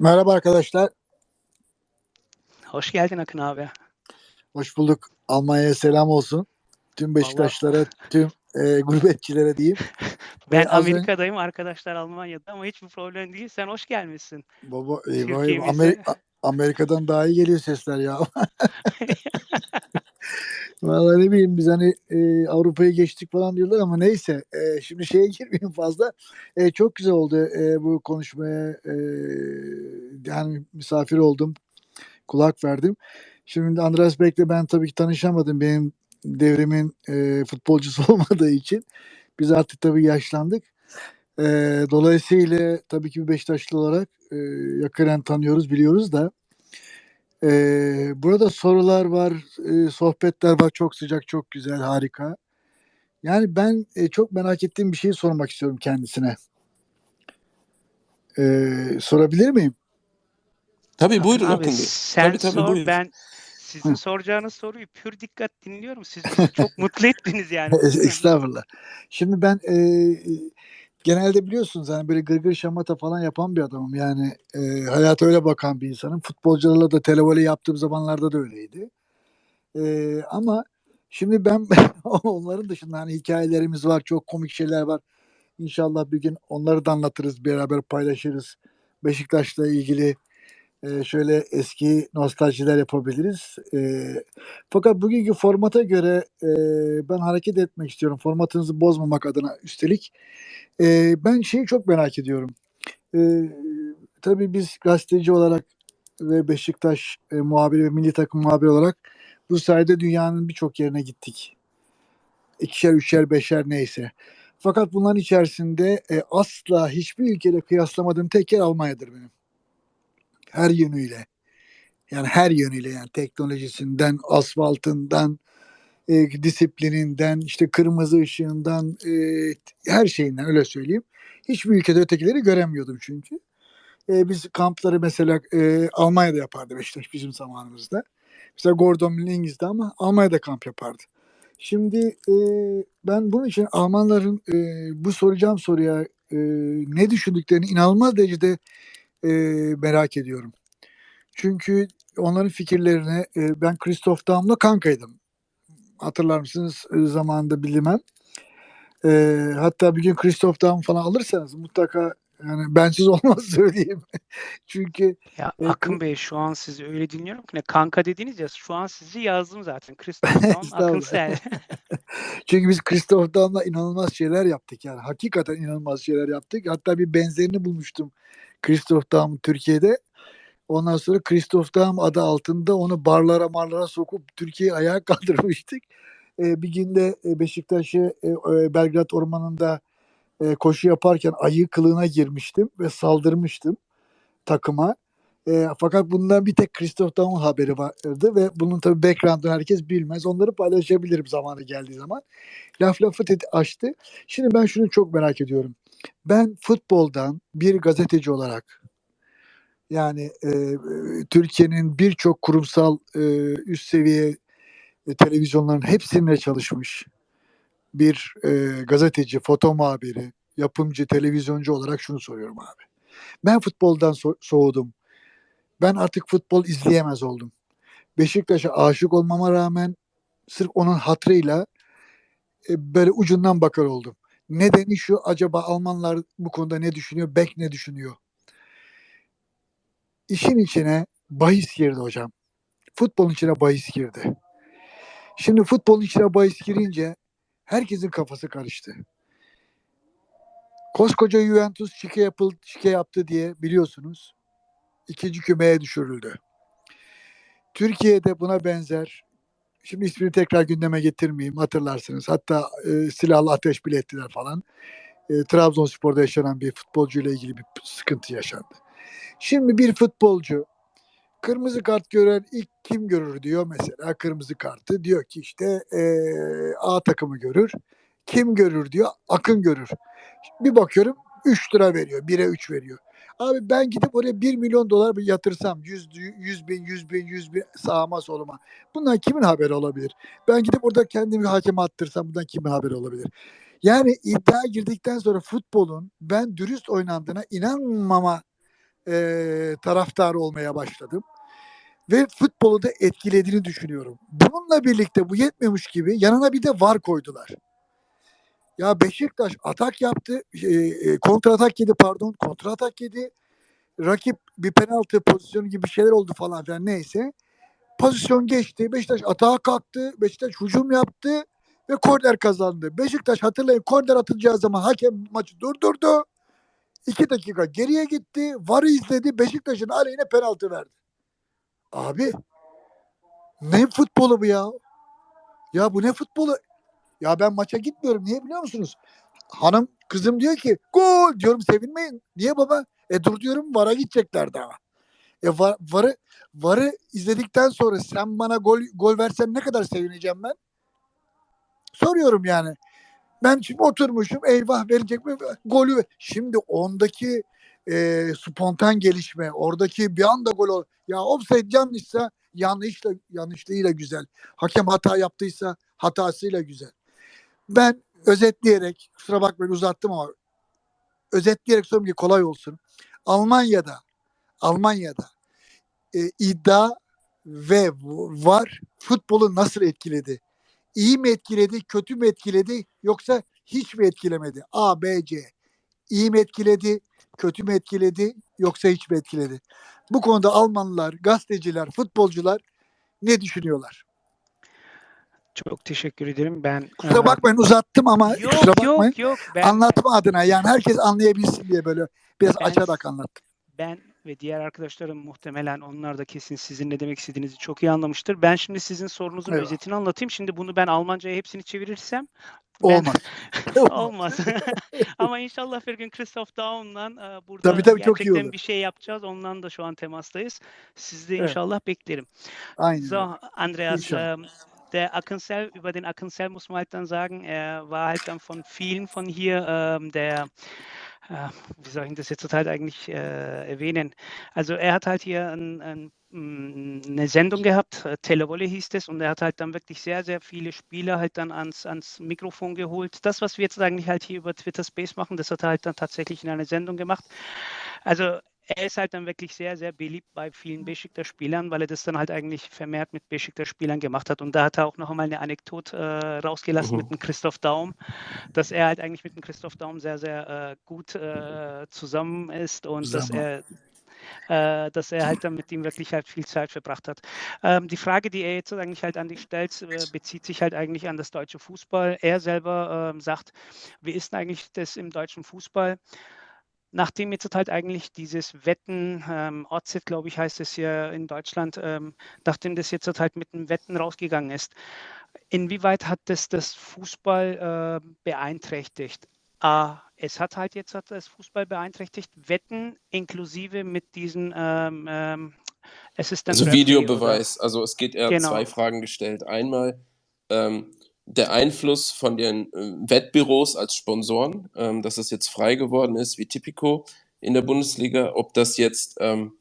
Merhaba arkadaşlar. Hoş geldin Akın abi. Hoş bulduk. Almanya'ya selam olsun. Tüm Beşiktaşlara, tüm e, gurbetçilere diyeyim. Ben az önce- Amerika'dayım, arkadaşlar Almanya'da ama hiçbir problem değil. Sen hoş gelmişsin. Baba. Türkiye'mize. Amer- Amerika'dan daha iyi geliyor sesler ya. Vallahi ne bileyim biz hani e, Avrupa'ya geçtik falan diyorlar ama neyse. E, şimdi şeye girmeyeyim fazla. E, çok güzel oldu e, bu konuşmaya. E, yani misafir oldum. Kulak verdim. Şimdi Andreas Beck'le ben tabii ki tanışamadım. Benim devrimin e, futbolcusu olmadığı için. Biz artık tabii yaşlandık. E, dolayısıyla tabii ki bir Beşiktaşlı olarak e, yakinen tanıyoruz, biliyoruz da. E, burada sorular var, e, sohbetler var. Çok sıcak, çok güzel, harika. Yani ben e, çok merak ettiğim bir şeyi sormak istiyorum kendisine. E, sorabilir miyim? Tabii buyurun Akın Akın abi Bey. sen Tabii, tabii, sor buyurun. ben sizin Hı. soracağınız soruyu pür dikkat dinliyorum. Siz bizi çok mutlu ettiniz yani. Estağfurullah. Şimdi ben e, genelde biliyorsunuz hani böyle gırgır şamata falan yapan bir adamım. Yani e, hayata öyle bakan bir insanım. Futbolcularla da televole yaptığım zamanlarda da öyleydi. E, ama şimdi ben onların dışında hani hikayelerimiz var, çok komik şeyler var. İnşallah bir gün onları da anlatırız, beraber paylaşırız. Beşiktaş'la ilgili e, şöyle eski nostaljiler yapabiliriz. E, fakat bugünkü formata göre e, ben hareket etmek istiyorum. Formatınızı bozmamak adına üstelik. E, ben şeyi çok merak ediyorum. E, tabii biz gazeteci olarak ve Beşiktaş e, muhabiri ve milli takım muhabiri olarak bu sayede dünyanın birçok yerine gittik. İkişer, üçer, beşer neyse. Fakat bunların içerisinde e, asla hiçbir ülkeyle kıyaslamadığım tek yer Almanya'dır benim. Her yönüyle. Yani her yönüyle yani teknolojisinden, asfaltından, e, disiplininden, işte kırmızı ışığından, e, her şeyinden öyle söyleyeyim. Hiçbir ülkede ötekileri göremiyordum çünkü. E, biz kampları mesela e, Almanya'da yapardı Beşiktaş bizim zamanımızda. Mesela Gordon İngiliz'de ama Almanya'da kamp yapardı. Şimdi e, ben bunun için Almanların e, bu soracağım soruya e, ne düşündüklerini inanılmaz derecede e, merak ediyorum. Çünkü onların fikirlerine e, ben Christoph Daum'la kankaydım. Hatırlar mısınız e, zamanında bilmem. E, hatta bir gün Christoph Daum falan alırsanız mutlaka yani bensiz olmaz söyleyeyim. Çünkü Ya Evet, Akın bu- Bey şu an sizi öyle dinliyorum ki ne kanka dediniz ya şu an sizi yazdım zaten. Christoph Daum, Akın. Sel. çünkü biz Christoph Daum'la inanılmaz şeyler yaptık yani. Hakikaten inanılmaz şeyler yaptık. Hatta bir benzerini bulmuştum Christoph Daum'un Türkiye'de. Ondan sonra Christoph Daum adı altında onu barlara marlara sokup Türkiye'yi ayağa kaldırmıştık. Ee, bir günde e, Beşiktaş'ı e, e, Belgrad Ormanı'nda e, koşu yaparken ayı kılığına girmiştim ve saldırmıştım takıma. E, fakat bundan bir tek Christoph Daum'un haberi vardı ve bunun tabii background'ını herkes bilmez. Onları paylaşabilirim zamanı geldiği zaman. Laf lafı açtı. Şimdi ben şunu çok merak ediyorum. Ben futboldan bir gazeteci olarak yani e, e, Türkiye'nin birçok kurumsal e, üst seviye e, televizyonların hepsinde çalışmış bir e, gazeteci, foto muhabiri, yapımcı, televizyoncu olarak şunu soruyorum abi. Ben futboldan so- soğudum. Ben artık futbol izleyemez oldum. Beşiktaş'a aşık olmama rağmen sırf onun hatrıyla e, böyle ucundan bakar oldum. Nedeni şu acaba Almanlar bu konuda ne düşünüyor? Beck ne düşünüyor? İşin içine bahis girdi hocam. Futbolun içine bahis girdi. Şimdi futbolun içine bahis girince herkesin kafası karıştı. Koskoca Juventus şike, yapıldı, şike yaptı diye biliyorsunuz. ikinci kümeye düşürüldü. Türkiye'de buna benzer Şimdi ismini tekrar gündeme getirmeyeyim hatırlarsınız. Hatta e, silahlı ateş bile ettiler falan. E, Trabzonspor'da yaşanan bir futbolcuyla ilgili bir sıkıntı yaşandı. Şimdi bir futbolcu kırmızı kart gören ilk kim görür diyor mesela kırmızı kartı. Diyor ki işte e, A takımı görür. Kim görür diyor Akın görür. Bir bakıyorum 3 lira veriyor. 1'e 3 veriyor. Abi ben gidip oraya 1 milyon dolar yatırsam 100, 100 bin, 100 bin, 100 bin sağıma soluma. Bundan kimin haberi olabilir? Ben gidip orada kendimi hakeme attırsam bundan kimin haberi olabilir? Yani iddia girdikten sonra futbolun ben dürüst oynandığına inanmama e, taraftarı olmaya başladım. Ve futbolu da etkilediğini düşünüyorum. Bununla birlikte bu yetmiyormuş gibi yanına bir de var koydular. Ya Beşiktaş atak yaptı, e, e, kontra atak yedi pardon, kontra atak yedi. Rakip bir penaltı pozisyonu gibi şeyler oldu falan filan neyse. Pozisyon geçti, Beşiktaş atağa kalktı, Beşiktaş hücum yaptı ve korner kazandı. Beşiktaş hatırlayın korner atılacağı zaman hakem maçı durdurdu. İki dakika geriye gitti, VAR'ı izledi, Beşiktaş'ın aleyhine penaltı verdi. Abi ne futbolu bu ya? Ya bu ne futbolu? Ya ben maça gitmiyorum. Niye biliyor musunuz? Hanım kızım diyor ki gol diyorum sevinmeyin. Niye baba? E dur diyorum VAR'a gidecekler daha. E var, VAR'ı VAR'ı izledikten sonra sen bana gol gol versen ne kadar sevineceğim ben? Soruyorum yani. Ben şimdi oturmuşum eyvah verecek mi? Golü Şimdi ondaki e, spontan gelişme, oradaki bir anda gol ol. Ya offside yanlışsa yanlışla yanlışlığıyla güzel. Hakem hata yaptıysa hatasıyla güzel. Ben özetleyerek kusura bakmayın uzattım ama özetleyerek söyleyeyim ki kolay olsun. Almanya'da Almanya'da e, iddia ve var futbolu nasıl etkiledi? İyi mi etkiledi, kötü mü etkiledi yoksa hiç mi etkilemedi? A, B, C. İyi mi etkiledi, kötü mü etkiledi yoksa hiç mi etkiledi? Bu konuda Almanlar, gazeteciler, futbolcular ne düşünüyorlar? Çok teşekkür ederim. Ben Kusura e, bakmayın uzattım ama yok kusura bakmayın. yok yok ben Anlatma adına yani herkes anlayabilsin diye böyle biraz Ben- açarak anlattım. ben ve diğer arkadaşlarım muhtemelen onlar da kesin sizin ne demek istediğinizi çok iyi anlamıştır. Ben şimdi sizin sorunuzun Eyvah. özetini anlatayım. Şimdi bunu ben Almanca'ya hepsini çevirirsem ben- Olmaz. olmaz. Ama inşallah bir gün Christoph Daum'la e, burada Tabii, tabii, çok iyi gerçekten olur. bir şey yapacağız. Ondan da şu an temastayız. Sizi de Evet. inşallah beklerim. Aynen. So, Andreas, İnşallah. Der Akensel, über den Akensel muss man halt dann sagen, er war halt dann von vielen von hier ähm, der, äh, wie soll ich das jetzt halt eigentlich äh, erwähnen? Also er hat halt hier ein, ein, mm, eine Sendung gehabt, äh, Televolle hieß es, und er hat halt dann wirklich sehr, sehr viele Spieler halt dann ans, ans Mikrofon geholt. Das, was wir jetzt eigentlich halt hier über Twitter Space machen, das hat er halt dann tatsächlich in einer Sendung gemacht. Also er ist halt dann wirklich sehr, sehr beliebt bei vielen Besiktas-Spielern, weil er das dann halt eigentlich vermehrt mit Besiktas-Spielern gemacht hat. Und da hat er auch noch einmal eine Anekdote äh, rausgelassen Mhm. mit dem Christoph Daum, dass er halt eigentlich mit dem Christoph Daum sehr, sehr äh, gut äh, zusammen ist und dass er äh, dass er halt dann mit ihm wirklich halt viel Zeit verbracht hat. Ähm, die Frage, die er jetzt eigentlich halt an dich stellt, äh, bezieht sich halt eigentlich an das deutsche Fußball. Er selber ähm, sagt, wie ist denn eigentlich das im deutschen Fußball? Nachdem jetzt halt eigentlich dieses Wetten, ähm, Otzit, glaube ich, heißt es hier in Deutschland, ähm, nachdem das jetzt halt mit dem Wetten rausgegangen ist, inwieweit hat das das Fußball äh, beeinträchtigt? A, es hat halt jetzt hat das Fußball beeinträchtigt, Wetten inklusive mit diesen ähm, ähm, Assistant Also Referee oder- Videobeweis. Also es geht, er hat Genau. zwei Fragen gestellt. Einmal ähm, der Einfluss von den äh, Wettbüros als Sponsoren, ähm, dass es jetzt frei geworden ist, wie Tipico in der Bundesliga, ob das jetzt ähm,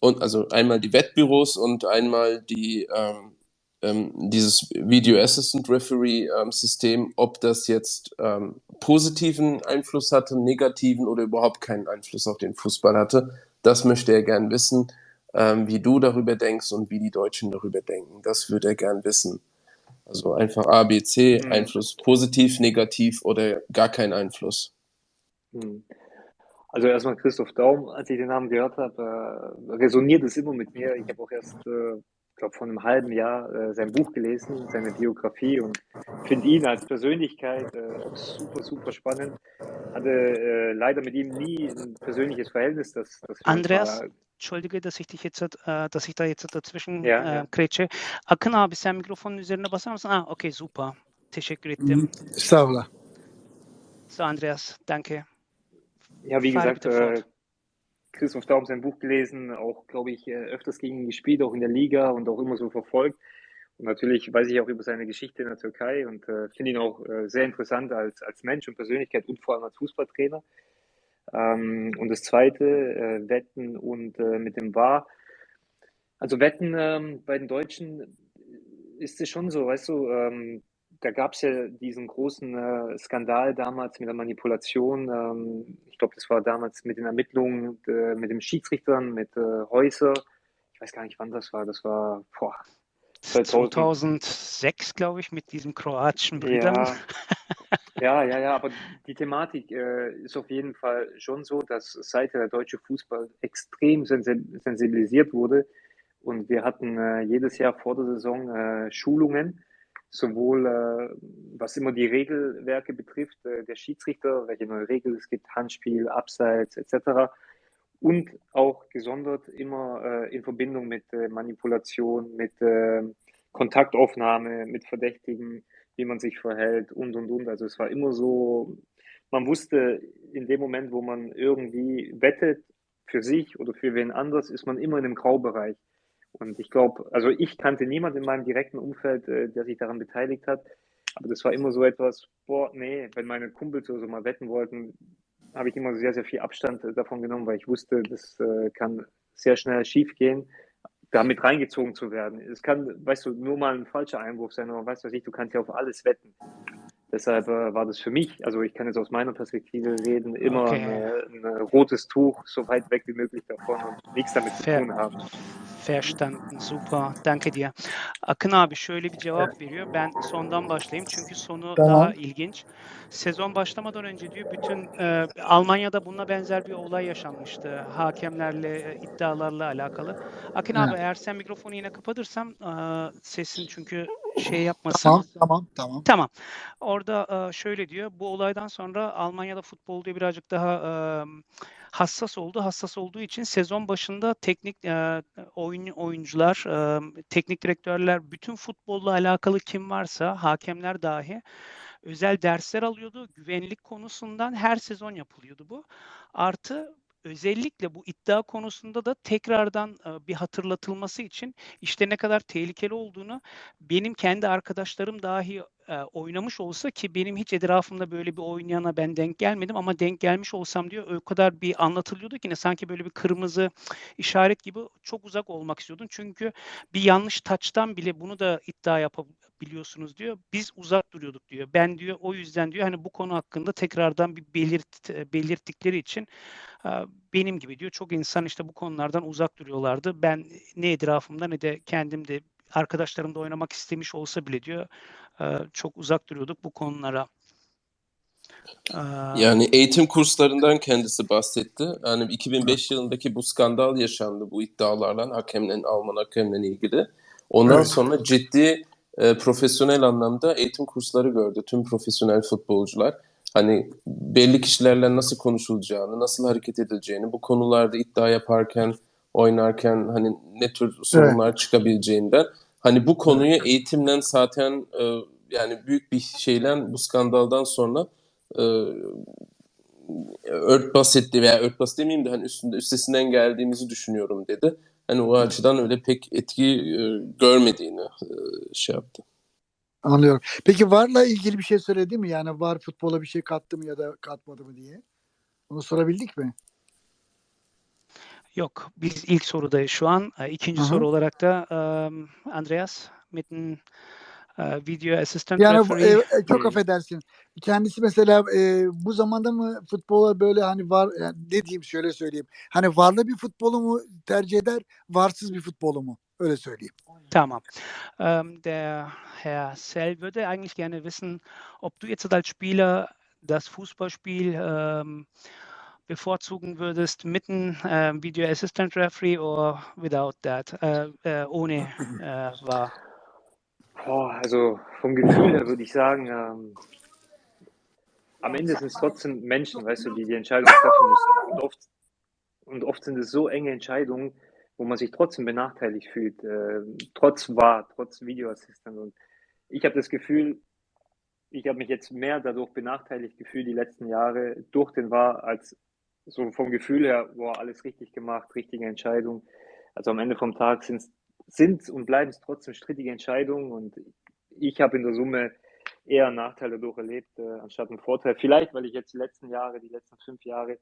und also einmal die Wettbüros und einmal die ähm, ähm, dieses Video Assistant Referee ähm, System, ob das jetzt ähm, positiven Einfluss hatte, negativen oder überhaupt keinen Einfluss auf den Fußball hatte. Das möchte er gern wissen, wie du darüber denkst und wie die Deutschen darüber denken. Das würde er gern wissen. Also einfach A, B, C, Mhm. Einfluss positiv, negativ oder gar kein Einfluss. Hm. Also erstmal Christoph Daum, als ich den Namen gehört habe, äh, resoniert es immer mit mir. Ich habe auch erst, äh, ich glaube, vor einem halben Jahr äh, sein Buch gelesen, seine Biografie und finde ihn als Persönlichkeit äh, auch super, super spannend. Hatte leider mit ihm nie ein persönliches Verhältnis. Das, das Andreas? war- Entschuldige, dass ich dich jetzt, äh, dass ich da jetzt dazwischen Ja, äh, ja. kretsche. Akın abi sen mikrofonun üzerine basar mısın? Ah, okay, super. Teşekkür ettim. Estağfurullah. So, Andreas, danke. Ja, wie Fahr gesagt, äh. Christoph Daum sein Buch gelesen, auch, glaube ich, äh, öfters gegen ihn gespielt, auch in der Liga und auch immer so verfolgt. Und natürlich weiß ich auch über seine Geschichte in der Türkei und äh, finde ihn auch äh, sehr interessant als, als Mensch und Persönlichkeit und vor allem als Fußballtrainer. Ähm, und das zweite, äh, Wetten und äh, mit dem VAR. Also Wetten ähm, bei den Deutschen ist es schon so, weißt du, ähm, da gab es ja diesen großen äh, Skandal damals mit der Manipulation. Ähm, ich glaube, das war damals mit den Ermittlungen äh, mit den Schiedsrichtern, mit äh, Häuser. Ich weiß gar nicht, wann das war. Das war boah, 2000. 2006, glaube ich, mit diesem kroatischen Brüdern. Ja, ja, ja, ja, aber die Thematik äh, ist auf jeden Fall schon so, dass seither der deutsche Fußball extrem sensi- sensibilisiert wurde. Und wir hatten äh, jedes Jahr vor der Saison äh, Schulungen, sowohl äh, was immer die Regelwerke betrifft, äh, der Schiedsrichter, welche neue Regeln es gibt, Handspiel, Abseits etc. Und auch gesondert immer äh, in Verbindung mit Manipulation, mit Kontaktaufnahme, mit Verdächtigen, wie man sich verhält und und und. Also es war immer so, man wusste in dem Moment, wo man irgendwie wettet für sich oder für wen anders, ist man immer in einem Graubereich. Und ich glaube, also ich kannte niemanden in meinem direkten Umfeld, äh, der sich daran beteiligt hat. Aber das war immer so etwas, boah, nee, wenn meine Kumpels so mal wetten wollten, habe ich immer sehr, sehr viel Abstand äh, davon genommen, weil ich wusste, das äh, kann sehr schnell schief gehen, damit reingezogen zu werden. Es kann, weißt du, nur mal ein falscher Einwurf sein, aber weißt du ich, du kannst ja auf alles wetten. Deshalb äh, war das für mich, also ich kann jetzt aus meiner Perspektive reden, immer Okay. ein, ein rotes Tuch so weit weg wie möglich davon und nichts damit zu Fair. tun haben. Verstanden. Super. Danke dir. Akın abi şöyle bir cevap veriyor. Ben sondan başlayayım çünkü sonu Tamam. daha ilginç. Sezon başlamadan önce diyor bütün e, Almanya'da bununla benzer bir olay yaşanmıştı. Hakemlerle e, iddialarla alakalı. Akın Evet. abi eğer sen mikrofonu yine kapatırsan e, sesin çünkü şey yapmasın. Tamam, tamam, tamam. Tamam. Orada e, şöyle diyor. Bu olaydan sonra Almanya'da futbol diyor birazcık daha e, hassas oldu. Hassas olduğu için sezon başında teknik e, oyun oyuncular, teknik direktörler, bütün futbolla alakalı kim varsa, hakemler dahi özel dersler alıyordu. Güvenlik konusundan her sezon yapılıyordu bu. Artı özellikle bu iddia konusunda da tekrardan e, bir hatırlatılması için işte ne kadar tehlikeli olduğunu benim kendi arkadaşlarım dahi e, oynamış olsa ki benim hiç etrafımda böyle bir oynayana ben denk gelmedim ama denk gelmiş olsam diyor o kadar bir anlatılıyordu ki ne sanki böyle bir kırmızı işaret gibi çok uzak olmak istiyordun. Çünkü bir yanlış taçtan bile bunu da iddia yapabiliyorsunuz diyor. Biz uzak duruyorduk diyor. Ben diyor o yüzden diyor hani bu konu hakkında tekrardan bir belirt belirttikleri için e, benim gibi diyor çok insan işte bu konulardan uzak duruyorlardı. Ben ne etrafımda ne de kendim de arkadaşlarım da oynamak istemiş olsa bile diyor e, çok uzak duruyorduk bu konulara. E, Yani eğitim kurslarından kendisi bahsetti. Yani 2005 yılındaki bu skandal yaşandı bu iddialarla hakemlerin Alman hakemlerle ilgili. Ondan Evet. sonra ciddi e, profesyonel anlamda eğitim kursları gördü tüm profesyonel futbolcular. Hani belli kişilerle nasıl konuşulacağını, nasıl hareket edileceğini, bu konularda iddia yaparken, oynarken hani ne tür sorunlar çıkabileceğinden hani bu konuyu eğitimle zaten e, yani büyük bir şeyle bu skandaldan sonra e, örtbas etti veya örtbas demeyeyim de hani üstünde üstesinden geldiğimizi düşünüyorum dedi. Hani o açıdan öyle pek etki e, görmediğini e, şey yaptı. Anlıyorum. Peki VAR'la ilgili bir şey söyledi mi? Yani VAR futbola bir şey kattı mı ya da katmadı mı diye? Bunu sorabildik mi? Yok, biz ilk sorudayız şu an. E, İkinci Aha. soru olarak da um, Andreas e, Video Assistant Yani Referee. e, e, çok affedersin. Kendisi mesela e, bu zamanda mı futbola böyle hani var yani ne diyeyim şöyle söyleyeyim. Hani varlı bir futbolu mu tercih eder, varsız bir futbolu mu? Öyle söyleyeyim. Tamam. Ähm, der Herr Sell würde eigentlich gerne wissen, ob du jetzt als Spieler das Fußballspiel ähm, bevorzugen würdest mit einem ähm, Video Assistant Referee oder without that, äh, äh, ohne äh, war. Boah, also vom Gefühl her würde ich sagen, ähm, am Ende sind es trotzdem Menschen, weißt du, die die Entscheidung treffen müssen. Und oft, und oft sind es so enge Entscheidungen, wo man sich trotzdem benachteiligt fühlt, äh, trotz VAR, trotz Videoassistent. Und ich habe das Gefühl, ich habe mich jetzt mehr dadurch benachteiligt gefühlt die letzten Jahre durch den VAR, als so vom Gefühl her, boah, alles richtig gemacht, richtige Entscheidung. Also am Ende vom Tag sind sind und bleiben es trotzdem strittige Entscheidungen und ich habe in der Summe eher einen Nachteil dadurch erlebt, äh, anstatt einen Vorteil. Vielleicht, weil ich jetzt die letzten Jahre, die letzten fünf Jahre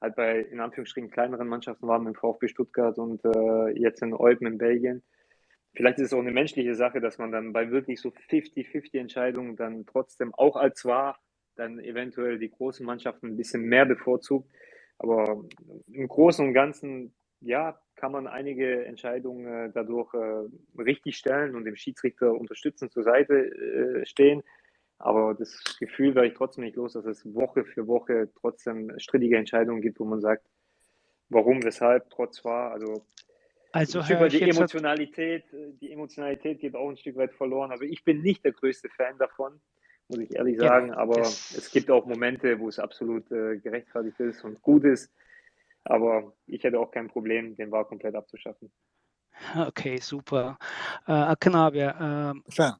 halt bei in Anführungsstrichen kleineren Mannschaften war, mit dem VfB Stuttgart und äh, jetzt in Eupen in Belgien. vielleicht ist es auch eine menschliche Sache, dass man dann bei wirklich so 50-50 Entscheidungen dann trotzdem auch als wahr dann eventuell die großen Mannschaften ein bisschen mehr bevorzugt. Aber im Großen und Ganzen, ja, kann man einige Entscheidungen äh, dadurch äh, richtig stellen und dem Schiedsrichter unterstützen zur Seite äh, stehen. Aber das Gefühl werde ich trotzdem nicht los, dass es Woche für Woche trotzdem strittige Entscheidungen gibt, wo man sagt, warum, weshalb, trotz war. Also Also ein Stück weit die Emotionalität, äh, die Emotionalität geht auch ein Stück weit verloren. Also ich bin nicht der größte Fan davon, muss ich ehrlich sagen, aber das- es gibt auch Momente, wo es absolut äh, gerechtfertigt ist und gut ist. Aber ich hätte auch kein Problem, den VAR komplett abzuschaffen. okay super. Akın abi, e, Efendim.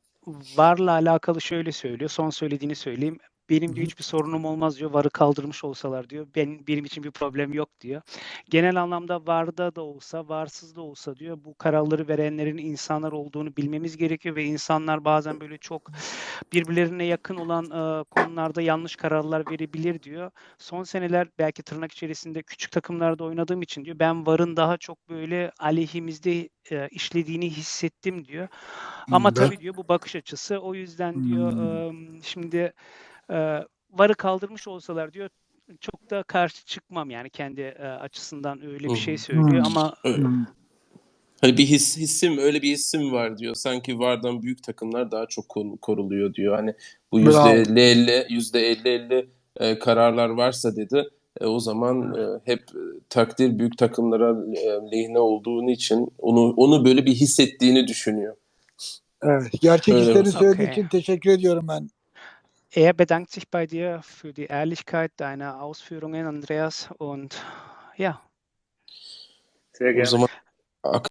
VAR'la alakalı şöyle söylüyor. Son söylediğini söyleyeyim. Benim diyor hiçbir sorunum olmaz diyor. VAR'ı kaldırmış olsalar diyor. Ben, benim için bir problem yok diyor. Genel anlamda VAR'da da olsa, VAR'sız da olsa diyor. Bu kararları verenlerin insanlar olduğunu bilmemiz gerekiyor ve insanlar bazen böyle çok birbirlerine yakın olan e, konularda yanlış kararlar verebilir diyor. Son seneler belki tırnak içerisinde küçük takımlarda oynadığım için diyor. Ben VAR'ın daha çok böyle aleyhimizde e, işlediğini hissettim diyor. Ama Hmm, ben- tabii diyor bu bakış açısı. O yüzden diyor e, şimdi e, VAR'ı kaldırmış olsalar diyor çok da karşı çıkmam yani kendi e, açısından öyle bir şey söylüyor ama. Hani bir his, hissim öyle bir hissim var diyor. Sanki VAR'dan büyük takımlar daha çok kor- koruluyor diyor. Hani bu yüzde. 50 50 yüzde 50 50 e, kararlar varsa dedi. e, o zaman e, hep takdir büyük takımlara e, lehine olduğunu için onu onu böyle bir hissettiğini düşünüyor. Evet. Gerçek Öyle söylediği Okay. için teşekkür ediyorum ben. Er bedankt sich bei dir für die Ehrlichkeit deiner Ausführungen, Andreas. Und ja, Sehr gerne.